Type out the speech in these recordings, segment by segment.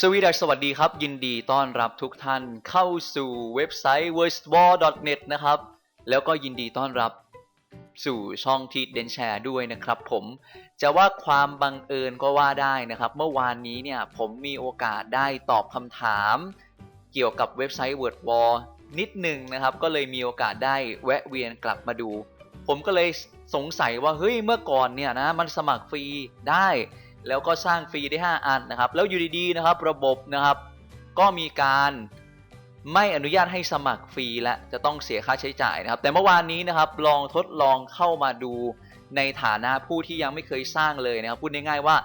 สวีดัสสวัสดีครับ ยินดีต้อนรับทุกท่านเข้าสู่เว็บไซต์ w o r s t w a r n e t นะครับ แล้วก็ยินดีต้อนรับสู่ช่องทีเดนแชร์ด้วยนะครับผมจะว่าความบังเอิญก็ว่าได้นะครับ เมื่อวานนี้เนี่ยผมมีโอกาสได้ตอบคำถาม เกี่ยวกับเว็บไซต์ Word War นิดหนึ่งนะครับ ก็เลยมีโอกาสได้แวะเวียนกลับมาดู ผมก็เลยสงสัยว่าเฮ้ยเมื่อก่อนเนี่ยนะมันสมัครฟรีได้ แล้วก็สร้างฟรีได้ 5 อันนะครับ แล้วอยู่ดีๆนะครับระบบนะครับ ก็มีการไม่อนุญาตให้สมัครฟรีและจะต้องเสียค่าใช้จ่ายนะครับ แต่เมื่อวานนี้นะครับลองทดลองเข้ามาดูในฐานะผู้ที่ยังไม่เคยสร้างเลยนะครับ พูดง่ายๆว่า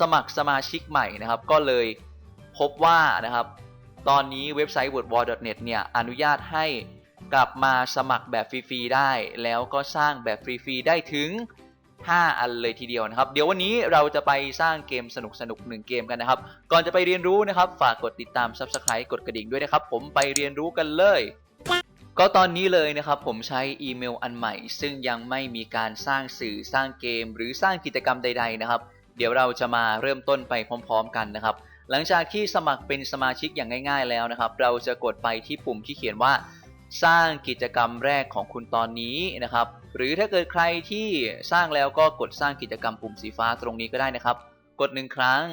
สมัครสมาชิกใหม่นะครับ ก็เลยพบว่านะครับ ตอนนี้เว็บไซต์ wordwall.net เนี่ยอนุญาตให้กลับมาสมัครแบบฟรีๆได้ แล้วก็สร้างแบบฟรีๆได้ถึง 5 อันเลยทีเดียวนะครับ เดี๋ยววันนี้เราจะไปสร้างเกมสนุกๆหนึ่งเกมกันนะครับ ก่อนจะไปเรียนรู้นะครับ ฝากกดติดตาม Subscribe กดกระดิ่งด้วยนะครับ ผมไปเรียนรู้กันเลย ก็ตอนนี้เลยนะครับ ผมใช้อีเมลอันใหม่ ซึ่งยังไม่มีการสร้างสื่อสร้างเกม หรือสร้างกิจกรรมใด ๆนะครับ เดี๋ยวเราจะมาเริ่มต้นไปพร้อม ๆ กันนะครับ หลังจากที่สมัครเป็นสมาชิกอย่างง่าย ๆ แล้วนะครับ เราจะกดไปที่ปุ่มที่เขียนว่า สร้างกิจกรรมแรกของคุณตอนนี้นะครับ หรือถ้าเกิดใครที่สร้างแล้วก็กดสร้างกิจกรรมปุ่มสีฟ้าตรงนี้ก็ได้นะครับ กดหนึ่งครั้ง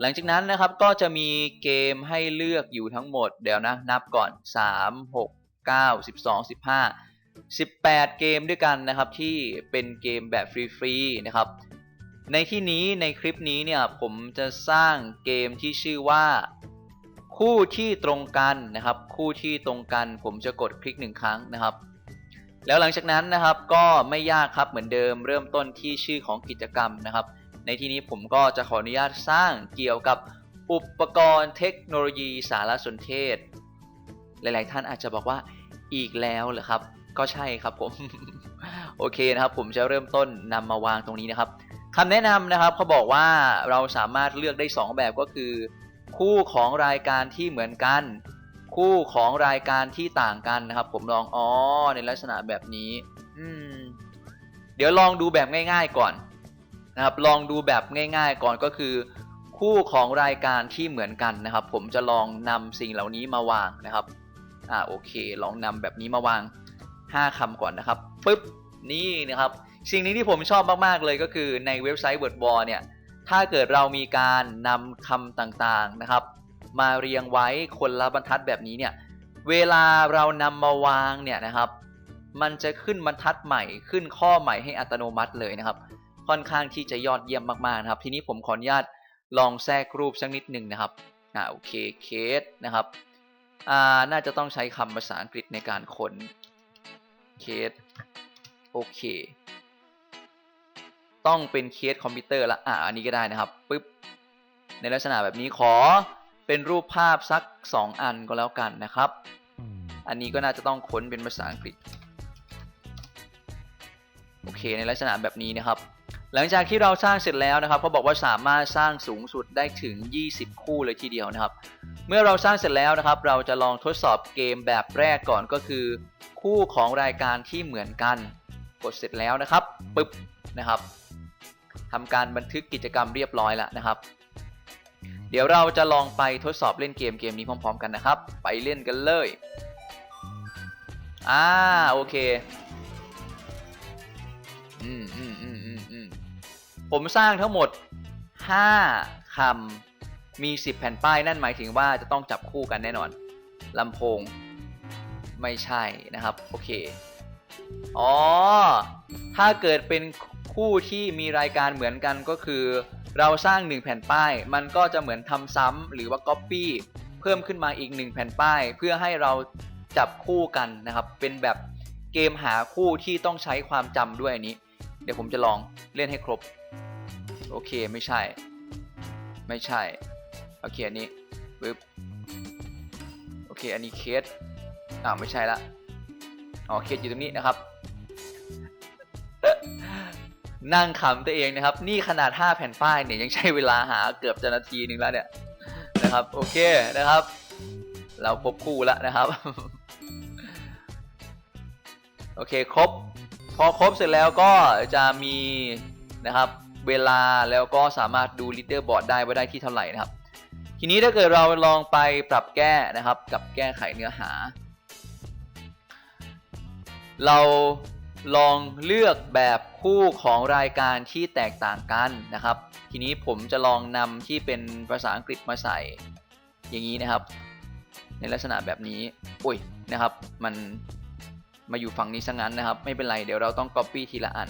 หลังจากนั้นนะครับก็จะมีเกมให้เลือกอยู่ทั้งหมดเดี๋ยวนะ นับก่อน 3 6 9 12 15 18 เกมด้วยกันนะครับที่เป็นเกมแบบฟรีๆนะครับ ในที่นี้ในคลิปนี้เนี่ยผมจะสร้างเกมที่ชื่อว่า คู่ที่ตรงกันนะครับ คู่ที่ตรงกันผมจะกดคลิกหนึ่งครั้งนะครับ แล้วหลังจากนั้นนะครับก็ไม่ยากครับเหมือนเดิมเริ่มต้นที่ชื่อของกิจกรรมนะครับ ในที่นี้ผมก็จะขออนุญาตสร้างเกี่ยวกับอุปกรณ์เทคโนโลยีสารสนเทศ หลาย ๆ ท่านอาจจะบอกว่าอีกแล้วเหรอครับ ก็ใช่ครับผม โอเคนะครับ ผมจะเริ่มต้นนำมาวางตรงนี้นะครับคำแนะนำนะครับเขาบอกว่าเราสามารถเลือกได้ 2 แบบก็คือ คู่ของรายการที่เหมือนกัน คู่ของรายการที่ต่างกันนะครับ ผมลองอ๋อในลักษณะแบบนี้ อืม เดี๋ยวลองดูแบบง่าย ๆก่อนนะครับ ลองดูแบบง่าย ๆ ก่อนก็คือ คู่ของรายการที่เหมือนกันนะครับ ผมจะลองนำสิ่งเหล่านี้มาวางนะครับอ่าโอเค ลองนำแบบนี้มาวาง 5คำก่อนนะครับปึ๊บนี่นะครับ สิ่งนี้ที่ผมชอบมากๆเลยก็คือในเว็บไซต์ WordWall เนี่ย ถ้าเกิดเรามีการนำคำต่างๆนะครับ มาเรียงไว้คนละบรรทัดแบบนี้เนี่ยเวลาเรานำมาวางเนี่ยนะครับ มันจะขึ้นบรรทัดใหม่ขึ้นข้อใหม่ให้อัตโนมัติเลยนะครับ ค่อนข้างที่จะยอดเยี่ยมมากๆนะครับ ทีนี้ผมขออนุญาตลองแทรกรูปสักนิดหนึ่งนะครับอ่าโอเคเคสนะครับอ่าน่าจะต้องใช้คำภาษาอังกฤษในการค้นเคสโอเค ต้องเป็นเคสคอมพิวเตอร์ละอ่าอันนี้ก็ได้นะครับปึ๊บในลักษณะแบบนี้ขอเป็นรูปภาพสัก 2 อันก็แล้วกันนะครับ อันนี้ก็น่าจะต้องค้นเป็นภาษาอังกฤษ โอเคในลักษณะแบบนี้นะครับ หลังจากที่เราสร้างเสร็จแล้วนะครับเขาบอกว่าสามารถสร้างสูงสุดได้ถึง 20 คู่เลยทีเดียวนะครับ เมื่อเราสร้างเสร็จแล้วนะครับ เราจะลองทดสอบเกมแบบแรกก่อนก็คือ คู่ของรายการที่เหมือนกัน กดเสร็จแล้วนะครับปึ๊บนะครับ ทำการบันทึกกิจกรรมเรียบร้อยแล้วนะครับ เดี๋ยวเราจะลองไปทดสอบเล่นเกมเกมนี้พร้อม ๆ กันนะครับ ไปเล่นกันเลยอ่าโอเคอืมอืมอืมอืมอืมผมสร้างทั้งหมด 5คำมี 10 แผ่นป้ายนั่นหมายถึงว่าจะต้องจับคู่กันแน่นอนลำโพง ไม่ใช่นะครับ โอเค อ๋อ ถ้าเกิดเป็น คู่ที่มีรายการเหมือนกันก็คือ เราสร้าง 1 แผ่นป้าย มันก็จะเหมือนทำซ้ำหรือว่า Copy เพิ่มขึ้นมาอีก 1 แผ่นป้าย เพื่อให้เราจับคู่กันนะครับ เป็นแบบเกมหาคู่ที่ต้องใช้ความจำด้วยอันนี้ เดี๋ยวผมจะลองเล่นให้ครบ โอเคไม่ใช่ ไม่ใช่ โอเคอันนี้ปึ๊บโอเคอันนี้เคสอ่าไม่ใช่ละอ๋อเคสอยู่ตรงนี้นะครับ นั่งขำตัวเองนะครับ นี่ขนาด 5 แผ่นป้ายเนี่ยยังใช้เวลาหาเกือบจะนาทีหนึ่งแล้วเนี่ยนะครับโอเคนะครับ เราพบคู่แล้วนะครับ โอเคครบ พอครบเสร็จแล้วก็จะมีนะครับเวลาแล้วก็สามารถดูลีดเดอร์บอร์ดได้ว่าได้ที่เท่าไหร่นะครับ ทีนี้ถ้าเกิดเราลองไปปรับแก้นะครับ กับแก้ไขเนื้อหา เรา ลองเลือกแบบคู่ของรายการที่แตกต่างกันนะครับ ทีนี้ผมจะลองนำที่เป็นภาษาอังกฤษมาใส่อย่างนี้นะครับ ในลักษณะแบบนี้อุ้ยนะครับ มันมาอยู่ฝั่งนี้ซะงั้นนะครับ ไม่เป็นไรเดี๋ยวเราต้อง copy ทีละอัน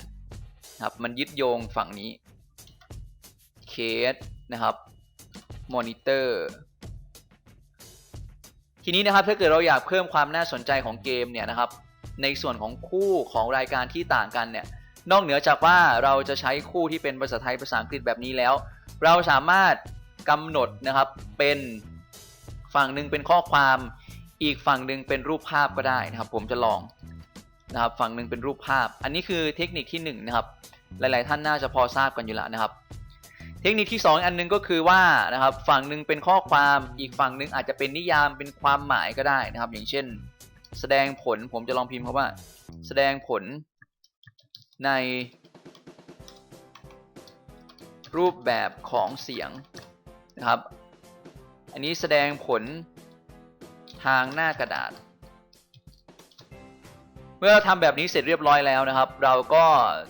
นะครับมันยึดโยงฝั่งนี้ case นะครับ monitor ทีนี้นะครับถ้าเกิดเราอยากเพิ่มความน่าสนใจของเกมเนี่ยนะครับ ในส่วนของคู่ของรายการที่ต่างกันเนี่ยนอกเหนือจากว่าเราจะใช้คู่ที่เป็นภาษาไทยภาษาอังกฤษแบบนี้แล้ว เราสามารถกำหนดนะครับเป็นฝั่งหนึ่งเป็นข้อความอีกฝั่งหนึ่งเป็นรูปภาพก็ได้นะครับ ผมจะลองนะครับฝั่งหนึ่งเป็นรูปภาพ อันนี้คือเทคนิคที่หนึ่งนะครับหลาย ๆ ท่านน่าจะพอทราบกันอยู่แล้วนะครับ เทคนิคที่ 2 อันหนึงก็คือว่านะครับฝั่งหนึ่งเป็นข้อความอีกฝั่งหนึ่งอาจจะเป็นนิยามเป็นความหมายก็ได้นะครับ อย่างเช่น แสดงผลผมจะลองพิมพ์คำว่า แสดงผลใน รูปแบบของเสียงนะครับ อันนี้แสดงผลทางหน้ากระดาษ เมื่อเราทำแบบนี้เสร็จเรียบร้อยแล้วนะครับ เราก็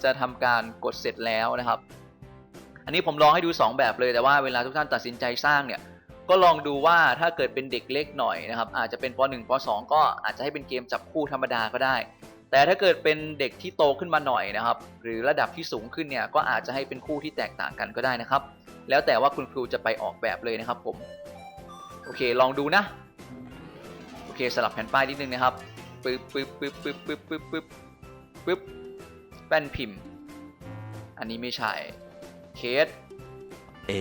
จะทำการกดเสร็จแล้วนะครับ อันนี้ผมลองให้ดู 2 แบบเลยแต่ว่าเวลาทุกท่านตัดสินใจสร้างเนี่ย ก็ลองดูว่าถ้าเกิดเป็นเด็กเล็กหน่อยนะครับ อาจจะเป็นป .1 ป .2 ก็อาจจะให้เป็นเกมจับคู่ธรรมดาก็ได้ แต่ถ้าเกิดเป็นเด็กที่โตขึ้นมาหน่อยนะครับ หรือระดับที่สูงขึ้นเนี่ยก็อาจจะให้เป็นคู่ที่แตกต่างกันก็ได้นะครับ แล้วแต่ว่าคุณครูจะไปออกแบบเลยนะครับผมโอเคลองดูนะโอเคสลับแผ่นป้ายนิดนึงนะครับปึ๊บปึ๊บปึ๊บปึ๊บปึ๊บปึ๊บปึ๊บปึ๊บแป้นพิมพ์ อันนี้ไม่ใช่เคส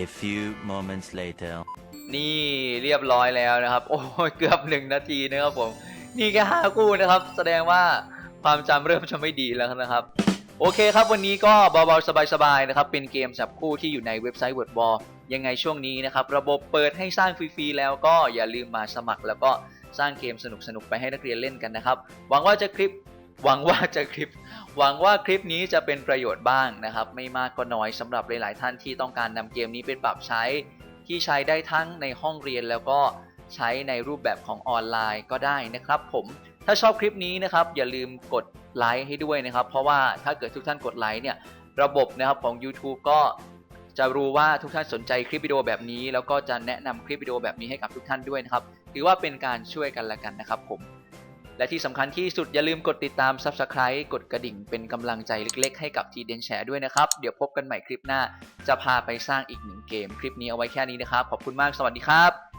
A few moments later. นี่เรียบร้อยแล้วนะครับ โอ้ยเกือบหนึ่งนาทีนะครับผม นี่แค่ห้าคู่นะครับ แสดงว่าความจำเริ่มจะไม่ดีแล้วนะครับ โอเคครับวันนี้ก็เบาๆสบายๆนะครับ เป็นเกมจับคู่ที่อยู่ในเว็บไซต์ Word Wall ยังไงช่วงนี้นะครับ ระบบเปิดให้สร้างฟรีๆแล้วก็อย่าลืมมาสมัคร แล้วก็สร้างเกมสนุกๆไปให้นักเรียนเล่นกันนะครับ หวังว่าจะคลิปหวังว่าจะคลิป หวังว่าคลิปนี้จะเป็นประโยชน์บ้างนะครับ ไม่มากก็น้อยสำหรับหลาย ๆ ท่านที่ต้องการนำเกมนี้ไปปรับใช้ ที่ใช้ได้ทั้งในห้องเรียนแล้วก็ใช้ในรูปแบบของออนไลน์ก็ได้นะครับผมถ้าชอบคลิปนี้นะครับอย่าลืมกดไลค์ให้ด้วยนะครับ เพราะว่าถ้าเกิดทุกท่านกดไลค์เนี่ยระบบนะครับของ YouTube ก็จะรู้ว่าทุกท่านสนใจคลิปวิดีโอแบบนี้ แล้วก็จะแนะนำคลิปวิดีโอแบบนี้ให้กับทุกท่านด้วยนะครับถือว่าเป็นการช่วยกันละกันนะครับผม และที่สำคัญที่สุดอย่าลืมกดติดตาม Subscribe กดกระดิ่งเป็นกำลังใจเล็กๆ ให้กับทีเดนแชร์ด้วยนะครับ เดี๋ยวพบกันใหม่คลิปหน้า จะพาไปสร้างอีกหนึ่งเกม คลิปนี้เอาไว้แค่นี้นะครับ ขอบคุณมาก สวัสดีครับ